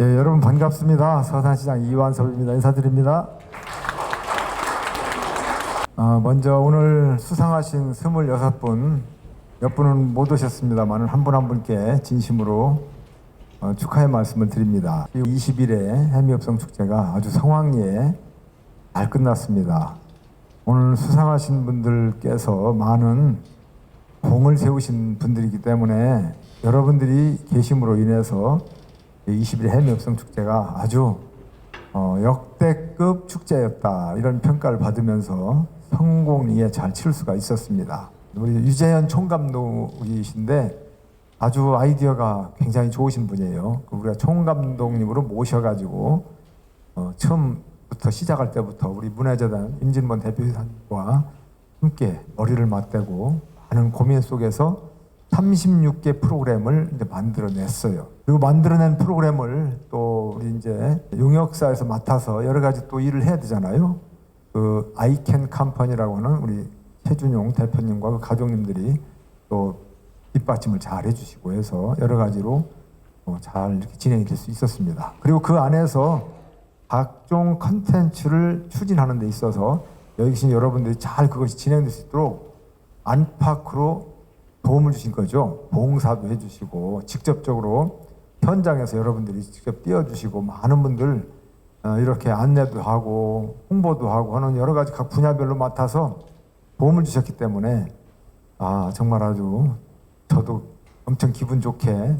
예, 여러분 반갑습니다. 서산시장 이완섭입니다. 인사드립니다. 아, 먼저 오늘 수상하신 26분, 몇 분은 못 오셨습니다만 한분 한 분께 진심으로 어, 축하의 말씀을 드립니다. 20일에 해미업성 축제가 아주 성황리에 잘 끝났습니다. 오늘 수상하신 분들께서 많은 공을 세우신 분들이기 때문에 여러분들이 계심으로 인해서 20일 해미업성 축제가 아주 어, 역대급 축제였다 이런 평가를 받으면서 성공리에 잘 치를 수가 있었습니다. 우리 유재현 총감독이신데 아주 아이디어가 굉장히 좋으신 분이에요. 그 우리가 총감독님으로 모셔가지고 어, 처음부터 시작할 때부터 우리 문화재단 임진범 대표이사님과 함께 머리를 맞대고 많은 고민 속에서 36개 프로그램을 이제 만들어냈어요. 그리고 만들어낸 프로그램을 또 이제 용역사에서 맡아서 여러 가지 또 일을 해야 되잖아요. 그 아이캔 컴퍼니라고 하는 우리 최준용 대표님과 그 가족님들이 또 뒷받침을 잘 해주시고 해서 여러 가지로 어, 잘 이렇게 진행이 될 수 있었습니다. 그리고 그 안에서 각종 컨텐츠를 추진하는 데 있어서 여기 계신 여러분들이 잘 그것이 진행될 수 있도록 안팎으로 도움을 주신 거죠. 봉사도 해주시고 직접적으로 현장에서 여러분들이 직접 띄워주시고 많은 분들 어, 이렇게 안내도 하고 홍보도 하고 하는 여러 가지 각 분야별로 맡아서 도움을 주셨기 때문에 아 정말 아주 저도 엄청 기분 좋게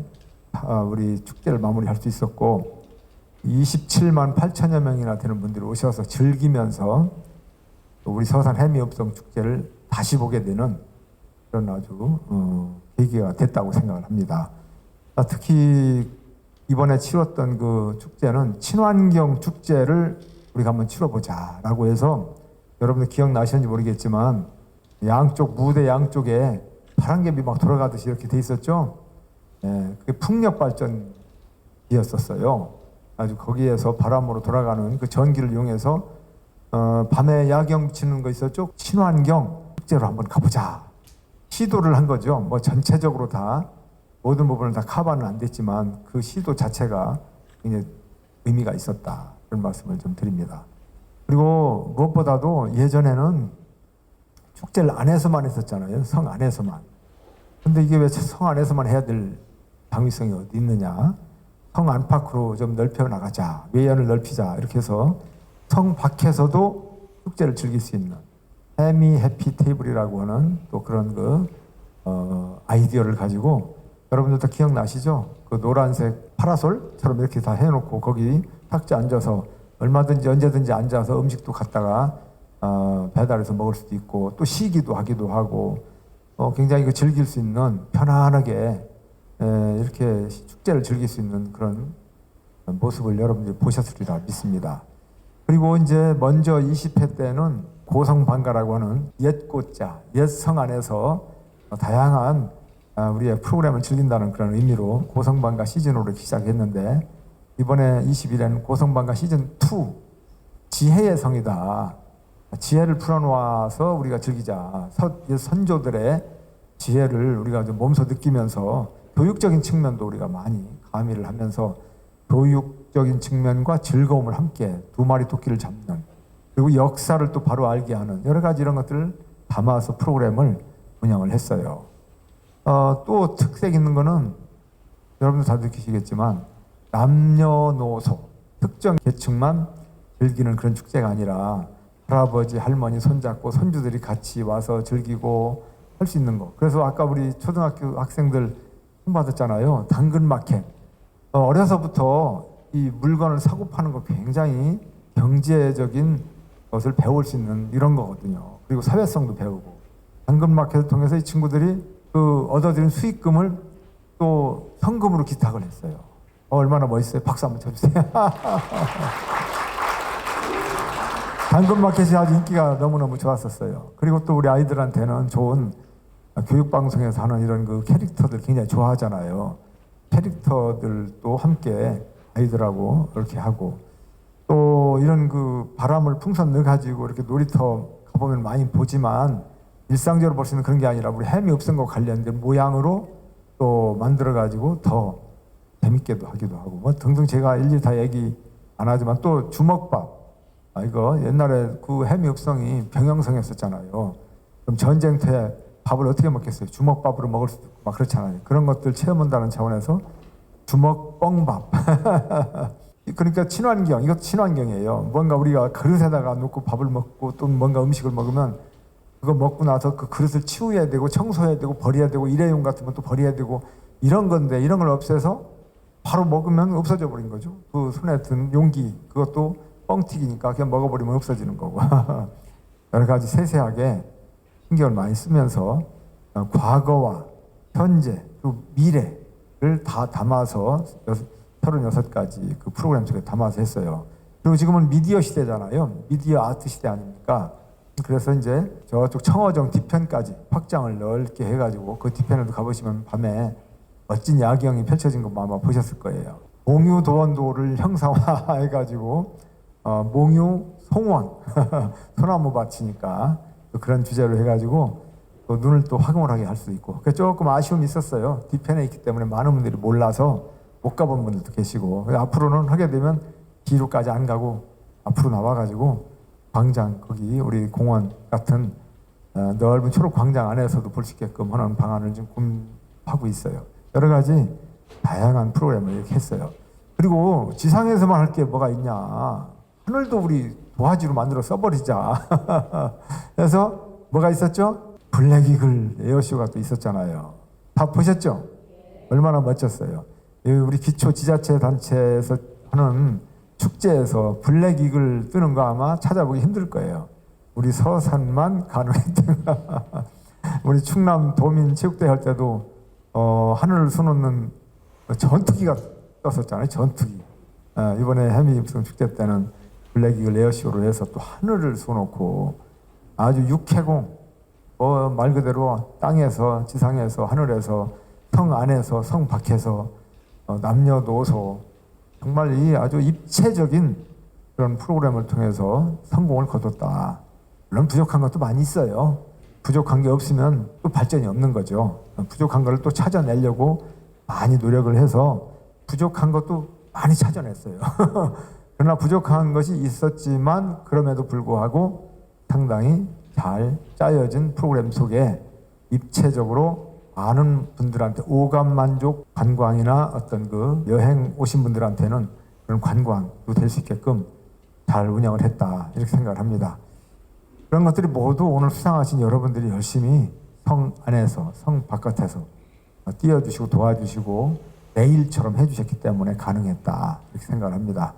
아, 우리 축제를 마무리할 수 있었고 27만 8천여 명이나 되는 분들이 오셔서 즐기면서 또 우리 서산 해미업성 축제를 다시 보게 되는 그런 아주 어, 계기가 됐다고 생각을 합니다. 아, 특히 이번에 치렀던 그 축제는 친환경 축제를 우리가 한번 치러보자라고 해서 여러분들 기억나시는지 모르겠지만 양쪽 무대 양쪽에 바람개비 막 돌아가듯이 이렇게 돼 있었죠. 예, 그게 풍력 발전기였었어요. 아주 거기에서 바람으로 돌아가는 그 전기를 이용해서 어, 밤에 야경 비치는 거 있었죠. 친환경 축제로 한번 가보자. 시도를 한 거죠. 뭐 전체적으로 다 모든 부분을 다 커버는 안 됐지만 그 시도 자체가 굉장히 의미가 있었다. 그런 말씀을 좀 드립니다. 그리고 무엇보다도 예전에는 축제를 안에서만 했었잖아요. 성 안에서만. 근데 이게 왜 성 안에서만 해야 될 당위성이 어디 있느냐? 성 안팎으로 좀 넓혀 나가자. 외연을 넓히자. 이렇게 해서 성 밖에서도 축제를 즐길 수 있는 해미 해피 테이블이라고 하는 또 그런 그 어, 아이디어를 가지고 여러분들 다 기억나시죠? 그 노란색 파라솔처럼 이렇게 다 해놓고 거기 탁자 앉아서 얼마든지 언제든지 앉아서 음식도 갖다가 어, 배달해서 먹을 수도 있고 또 쉬기도 하기도 하고 어, 굉장히 그 즐길 수 있는 편안하게 에, 이렇게 축제를 즐길 수 있는 그런 모습을 여러분들이 보셨으리라 믿습니다. 그리고 이제 먼저 20회 때는 고성방가라고 하는 옛 꽃자, 옛 성 안에서 다양한 아, 우리의 프로그램을 즐긴다는 그런 의미로 고성방가 시즌으로 시작했는데 이번에 20일에는 고성방가 시즌 2 지혜의 성이다. 지혜를 풀어놓아서 우리가 즐기자. 선조들의 지혜를 우리가 좀 몸소 느끼면서 교육적인 측면도 우리가 많이 가미를 하면서 교육적인 측면과 즐거움을 함께 두 마리 토끼를 잡는 그리고 역사를 또 바로 알게 하는 여러 가지 이런 것들을 담아서 프로그램을 운영을 했어요. 어, 또 특색 있는 거는 여러분도 다 느끼시겠지만 남녀노소 특정 계층만 즐기는 그런 축제가 아니라 할아버지, 할머니 손잡고 손주들이 같이 와서 즐기고 할 수 있는 거. 그래서 아까 우리 초등학교 학생들 선 받았잖아요. 당근 마켓. 어, 어려서부터 이 물건을 사고 파는 거 굉장히 경제적인 것을 배울 수 있는 이런 거거든요. 그리고 사회성도 배우고 당근 마켓을 통해서 이 친구들이 그 얻어들인 수익금을 또 현금으로 기탁을 했어요. 어, 얼마나 멋있어요. 박수 한번 쳐주세요. 당근마켓이 아주 인기가 너무너무 좋았었어요. 그리고 또 우리 아이들한테는 좋은 교육방송에서 하는 이런 그 캐릭터들 굉장히 좋아하잖아요. 캐릭터들도 함께 아이들하고 이렇게 하고 또 이런 그 바람을 풍선 넣어가지고 이렇게 놀이터 가보면 많이 보지만 일상적으로 볼 수 있는 그런 게 아니라 우리 해미 읍성과 관련된 모양으로 또 만들어가지고 더 재밌게도 하기도 하고 뭐 등등 제가 일일이 다 얘기 안 하지만 또 주먹밥 아 이거 옛날에 그 해미 읍성이 병영성이었었잖아요. 그럼 전쟁터에 밥을 어떻게 먹겠어요? 주먹밥으로 먹을 수도 있고 막 그렇잖아요. 그런 것들 체험한다는 차원에서 주먹 뻥밥. 그러니까 친환경, 이것도 친환경이에요. 뭔가 우리가 그릇에다가 놓고 밥을 먹고 또 뭔가 음식을 먹으면 그거 먹고 나서 그 그릇을 치워야 되고 청소해야 되고 버려야 되고 일회용 같은 것도 버려야 되고 이런 건데 이런 걸 없애서 바로 먹으면 없어져 버린 거죠. 그 손에 든 용기 그것도 뻥튀기니까 그냥 먹어버리면 없어지는 거고 여러 가지 세세하게 신경을 많이 쓰면서 어, 과거와 현재 그리고 미래를 다 담아서 36가지 그 프로그램 속에 담아서 했어요. 그리고 지금은 미디어 시대잖아요. 미디어 아트 시대 아닙니까? 그래서 이제 저쪽 청어정 뒤편까지 확장을 넓게 해가지고 그 뒤편에도 가보시면 밤에 멋진 야경이 펼쳐진 거 아마 보셨을 거예요. 몽유 도원도를 형상화해가지고 어, 몽유 송원 소나무 밭이니까 또 그런 주제로 해가지고 또 눈을 또 화금을하게 할 수 있고 그 조금 아쉬움이 있었어요. 뒤편에 있기 때문에 많은 분들이 몰라서 못 가본 분들도 계시고 앞으로는 하게 되면 뒤로까지 안 가고 앞으로 나와가지고 광장 거기 우리 공원 같은 어, 넓은 초록 광장 안에서도 볼 수 있게끔 하는 방안을 좀 고민하고 있어요. 여러 가지 다양한 프로그램을 이렇게 했어요. 그리고 지상에서만 할 게 뭐가 있냐? 하늘도 우리 도화지로 만들어 써버리자. 그래서 뭐가 있었죠? 블랙이글 에어쇼가 또 있었잖아요. 다 보셨죠? 얼마나 멋졌어요. 이 우리 기초 지자체 단체에서 하는 축제에서 블랙 이글 뜨는 거 아마 찾아보기 힘들 거예요. 우리 서산만 가능했던 우리 충남 도민 체육대회 할 때도 어, 하늘을 수놓는 전투기가 떴었잖아요. 전투기. 어, 이번에 해미 입성 축제 때는 블랙 이글 에어쇼로 해서 또 하늘을 쏘놓고 아주 육해공 어, 말 그대로 땅에서 지상에서 하늘에서 성 안에서 성 밖에서 어, 남녀노소 정말 이 아주 입체적인 그런 프로그램을 통해서 성공을 거뒀다. 물론 부족한 것도 많이 있어요. 부족한 게 없으면 또 발전이 없는 거죠. 부족한 걸 또 찾아내려고 많이 노력을 해서 부족한 것도 많이 찾아냈어요. 그러나 부족한 것이 있었지만 그럼에도 불구하고 상당히 잘 짜여진 프로그램 속에 입체적으로 많은 분들한테 오감 만족 관광이나 어떤 그 여행 오신 분들한테는 그런 관광도 될 수 있게끔 잘 운영을 했다 이렇게 생각을 합니다. 그런 것들이 모두 오늘 수상하신 여러분들이 열심히 성 안에서 성 바깥에서 띄워주시고 도와주시고 내일처럼 해주셨기 때문에 가능했다 이렇게 생각을 합니다.